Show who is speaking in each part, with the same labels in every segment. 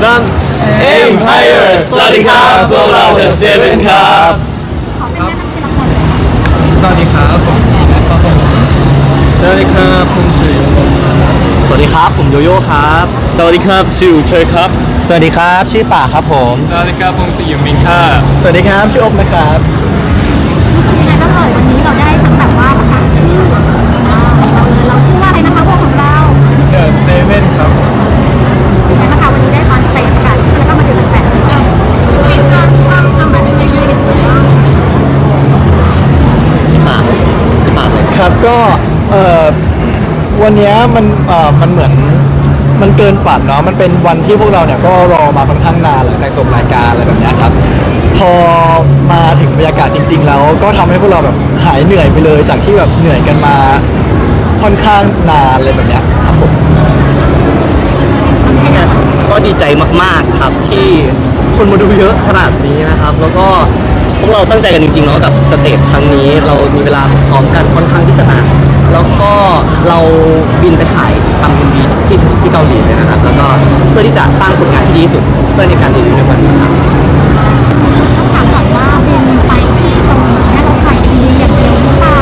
Speaker 1: สาม Empire สวัสดีครับพวกเรา The Seven ครับ
Speaker 2: สวัสดีครับผมและก็ผม
Speaker 1: สวัสดีครับผมชื่อยงบ
Speaker 2: สวัสดีครับ ผมโยโย่ครับ
Speaker 1: สวัสดีครับชื่อเชยครับ
Speaker 2: สวัสดีครับ ชื่อป่าครับผม
Speaker 1: สวัสดีครับผมชื่อยูมินค่ะ
Speaker 2: สวัสดีครับชื่ออบนะครับ
Speaker 3: รู้สึกยังไงบ้างเอ่ยวันนี้เราได้ทั้งแบบว่าประกาศชื่ออ่าเราเราชื่อว่าอะไรนะคะพวกของเรา
Speaker 2: เดอะเซเว่นครับ
Speaker 3: เป็นไงบ้างคะวันนี้ได้ออนสเตจประกาศชื่อแล้วก็มาเจอแฟนๆลิซ่าฟังทำแบบนี้ได้ไหม
Speaker 2: ป่าพี่ป่าเลย
Speaker 4: ครับก็เอ่อ วันนี้มันเอ่อมันเหมือนมันเกินฝันเนาะมันเป็นวันที่พวกเราเนี่ยก็รอมาค่อนข้างนานหลังจากจบรายการอะไรแบบเนี้ยครับ พอมาถึงบรรยากาศจริง ๆ แล้วก็ทำให้พวกเราแบบหายเหนื่อยไปเลยจากที่แบบเหนื่อยกันมาค่อนข้างนานอะไรแบบเนี้ยครับผม
Speaker 2: ก็ดีใจมากๆครับที่คนมาดูเยอะขนาดนี้นะครับ แล้วก็พวกเราตั้งใจกันจริงๆเนาะกับสเตจครั้งนี้ เรามีเวลาซ้อมกันค่อนข้างที่จะนาน แล้วก็เราบินไปถ่ายทำเอ็มวีที่ที่เกาหลีเลยนะครับแล้วก็เพื่อที่จะสร้างผลงานที่ดีสุดเพื่อในการเรียนรู้ในวันนี้ครับ
Speaker 3: ต้องถามก่อนว่าบินไปที่ตรงนี้เราถ่ายเอ็วีอย่าดียวหรือเปล่า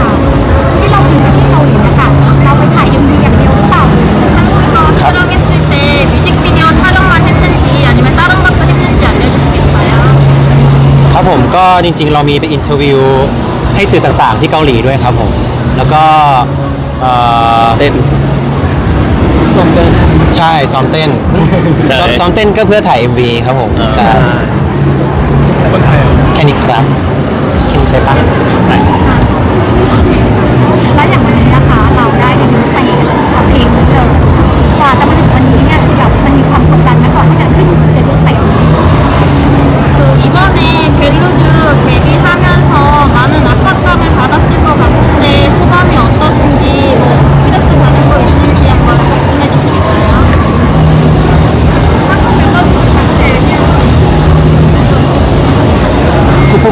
Speaker 3: ที่เราบินไที่เกาหลีนะคะเราไปถ่ายเอ็วีอย่าดียวหรือเปล่าหรือทั้งที่ตอนที่เราเก็ตซีเตมิวสิกวิดีโอถ่ายลงมาเห็นทันทีอันนี้มันต้องรับ
Speaker 1: กันเห็นทันทีอันนี้จะเป็นไปอะ
Speaker 5: ครับผมก็จริงๆ เรามีไปอินเทอร์วิวให้สื่อต่างๆ ที่เกาหลีด้วยครับผม แล้วก็เอ่อ
Speaker 2: เต้น
Speaker 4: ส่งเดิน
Speaker 5: ใช่ซ้อมเต้น
Speaker 1: ใช่
Speaker 5: ซ้อมซ้อมเต้นก็เพื่อถ่าย MV ครับผมใช่
Speaker 4: คนไทย
Speaker 5: แค่นี้ครับแค่นี้ใช่ปะ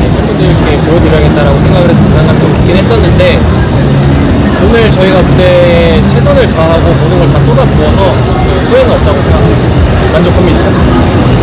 Speaker 1: 팬분들께 보여드려야겠다라고 생각을 해서 부담감이 좀 있긴 했었는데 오늘 저희가 무대에 최선을 다하고 모든 걸 다 쏟아부어서 그 후회는 없다고 생각합니다. 만족합니다.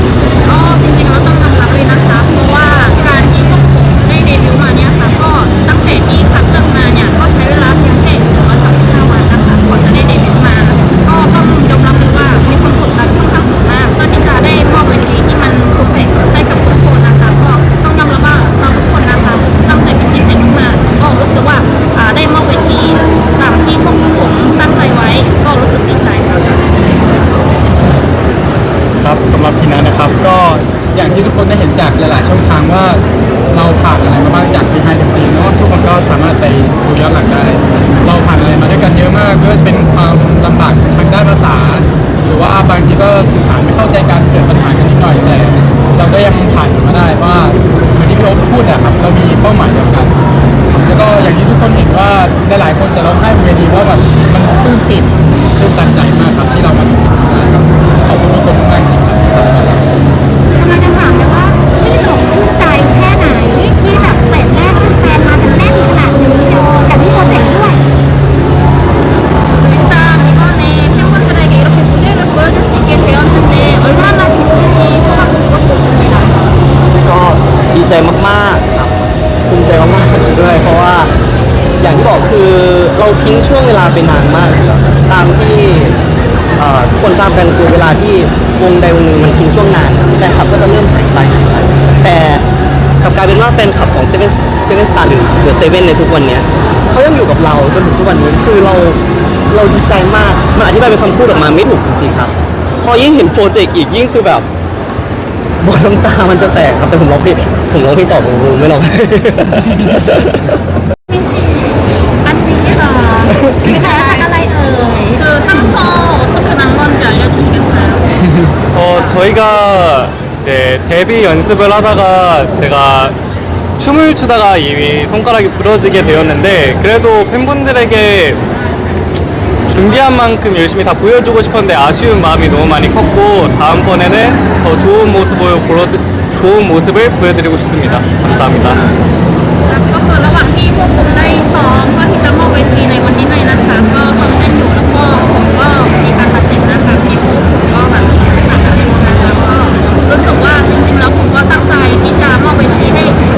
Speaker 3: ดอะเซ
Speaker 2: เว่นในทุกวันเนี้ยเขายังอยู่กับเราจนถึงทุกวันนี้คือเราเราดีใจมากมันอธิบายเป็นคำพูดออกมาไม่ถูกจริงๆครับ พอยิ่งเห็นโปรเจกต์อีกยิ่งคือแบบ บนน้ำตามันจะแตกครับแต่ผมร้องเพลงผมร้องเพลงต่อผมไม่ร้อง
Speaker 3: 안녕하십니까. 대사가อะไรเอ่ย그 상처 어떻게 난 건지 알려주시겠어요?
Speaker 1: 어, 저희가 이제
Speaker 6: 네, 데뷔 연습을 하다가 제가 춤을 추다가 이미 손가락이 부러지게 되었는데 그래도 팬분들에게 준비한 만큼 열심히 다 보여주고 싶었는데 아쉬운 마음이 너무 많이 컸고 다음번에는 더 좋은 모습을 보여 좋은 모습을 보여드리고 싶습니다. 감사합니다.
Speaker 1: ก็คือระหว่างที่พวกผมได้ซ้อมเพื่อที่จะมอบเวทีในวันนี้ให้นะคะ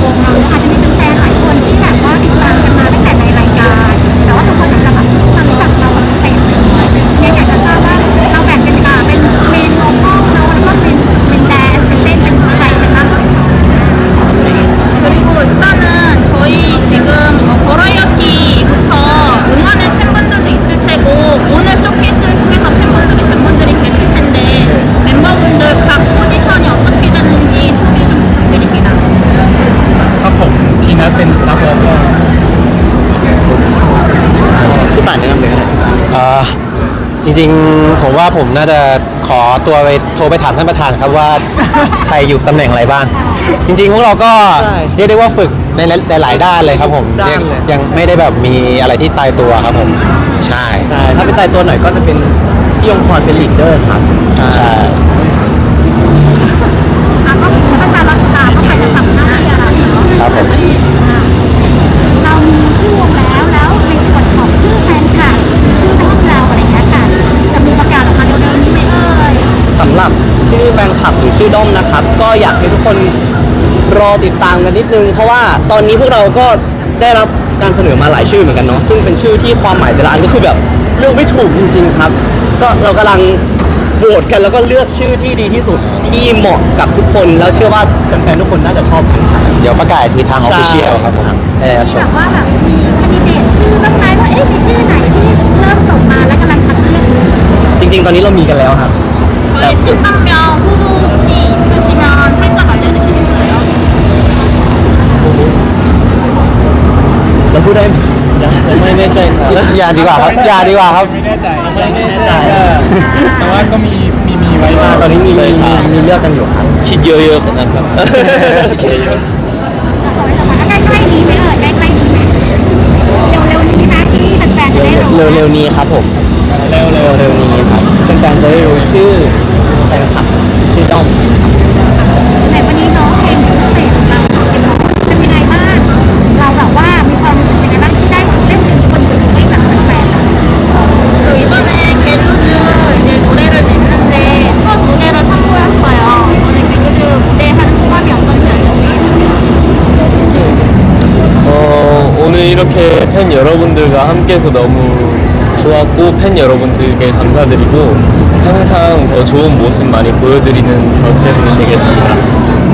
Speaker 1: และ
Speaker 3: อ ริง
Speaker 5: ๆ ผมว่าผมน่าจะขอตัวไปโทรไปถามท่านประธานครับว่าใครอยู่ตำแหน่งอะไรบ้าง จริงๆ พวกเราก็
Speaker 2: ใช่
Speaker 5: เรียกได้ว่าฝึกในในหลายด้านเลยครับผม
Speaker 2: ด้าน
Speaker 5: ยัง
Speaker 2: เลย
Speaker 5: ยังไม่ได้แบบมีอะไรที่ตายตัวครับผม ใช่
Speaker 2: ใช่ถ้าเป็นตายตัวหน่อยก็จะเป็นพี่ยงพรเป็นลีดเดอร์ครับ
Speaker 5: ใช่
Speaker 3: อะก็คือถ้าจะรักษาว่าใครจะทำหน้าที่อะไรเนาะ
Speaker 5: ครับผม
Speaker 3: เรา อแฟนคลับห
Speaker 2: รือชื่อด้อมนะครับ ก็อยากให้ทุกคนรอติดตามกันนิดนึง เพราะว่าตอนนี้พวกเราก็ได้รับการเสนอมาหลายชื่อเหมือนกันเนาะซึ่งเป็นชื่อที่ความหมายแต่ละอันก็คือแบบเลือกไม่ถูกจริง ๆ ครับ ก็เรากำลังโหวตกันแล้วก็เลือกชื่อที่ดีที่สุดที่เหมาะกับทุกคน แล้วเชื่อว่าแฟนๆทุกคนน่าจะชอบกันครับ
Speaker 5: เดี๋ยวประกาศอีกทีทางออฟฟิเชียลครับผมได้รับช
Speaker 3: แบ
Speaker 5: ม
Speaker 3: บว่าแบบมีแคนดิเดตชื่อบ้างไหมว่าเอ๊ะมีชื่อไหนที่เริ่มส่งมาแล้วกำลังคัดเลือกอยู่
Speaker 2: จริง ๆ ตอนนี้เรามีกันแล้วครับ
Speaker 1: 저희 팀명명 후보 혹시 있으시면 살짝 알려주시겠어요?
Speaker 2: เราพูดได้ไหมยังไม่แน่ใจครับ
Speaker 5: อย่าดีกว่าครับอย่าดีกว่าครับ
Speaker 6: ไม่แน่ใจ
Speaker 2: ไม่แน่ใจ
Speaker 6: แต่ว่าก็มีมีมีไว้
Speaker 2: อ่าตอนนี้มีมีมีมีเลือกกันอยู่ครับ
Speaker 7: คิดเยอะๆนะครับ
Speaker 3: สมัยสมัยใกล้ๆนี้ไหมเอ่ยใกล้ๆนี้ไหมเร็วๆนี้นะที่แฟนๆจะได้รู้
Speaker 2: เร็วๆนี้ครับผมเร็วๆเร็วๆนี้ครับ
Speaker 7: 이렇게 팬 여러분들과 함께해서 너무 좋았고 팬 여러분들께 감사드리고 항상 더 좋은 모습 많이 보여드리는 더세븐이 되겠습니다.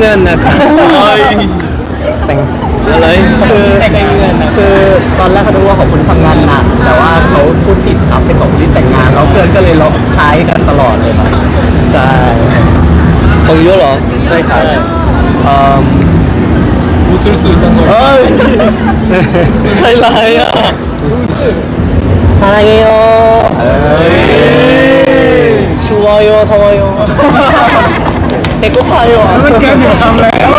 Speaker 1: เงิ
Speaker 8: นนะครับแต่งอะไรคือแต่งเงิ
Speaker 7: น
Speaker 2: นะคือตอนแรกเขาบอกว่าขอบคุณทำงานหนักแต่ว่าเขาพูดผิดครับเป็นของที่แต่งงานเราเพื่อนก็เลยลองใช้กันตลอดเลยครับใช่ของเยอะเหรอใช่ครับเอ่อ
Speaker 1: กูซื้อสื่อ
Speaker 2: ตังค์ใช่ไรอะทาเยโอช่วยโยทวยโย 요 더워요 배고파요
Speaker 7: มันเกินหนึ่งคำแล้ว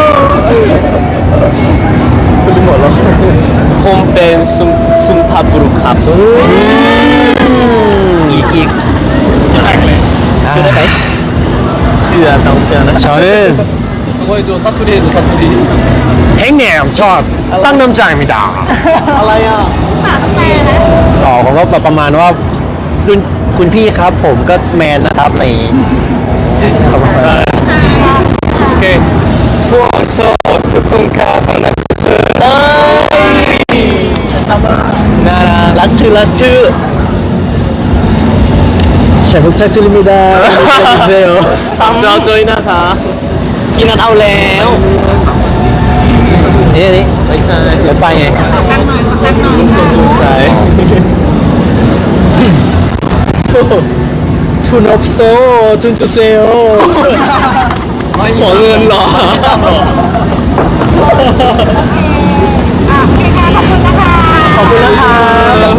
Speaker 2: คุณหมดแล้วผมเป็นซุมซุมพาบุรุษครับอีกอีกเชื่อได้ไหมเชื่อต้องเชื่อนะ
Speaker 5: 저는
Speaker 1: 그거 해줘 사투리 해줘 사투리
Speaker 5: 행님 저 쌍남자입니다
Speaker 2: อะไรอ่ะ
Speaker 5: อ๋อผมก็แบบประมาณว่าคุณคุณพี่ครับผมก็แมนนะครับอะไรอย่างงี้ ครับ
Speaker 1: 오케이
Speaker 2: พวกชอบทุกคนครับนะเอ้ยน่ารักรัสชื่อรัสชื่อ 잘 부탁드립니다. 안녕하세요. 저 저희 나가. พี่นัดเอาแล้ว
Speaker 5: นี่นี่
Speaker 2: ไม่ใช่
Speaker 5: รถไฟไง
Speaker 2: ใช่ทุน없어ทุน주세요 ขอเงินเหรอ
Speaker 3: อะโอเคค่ะขอบคุณนะคะ
Speaker 2: ขอบคุณนะคะ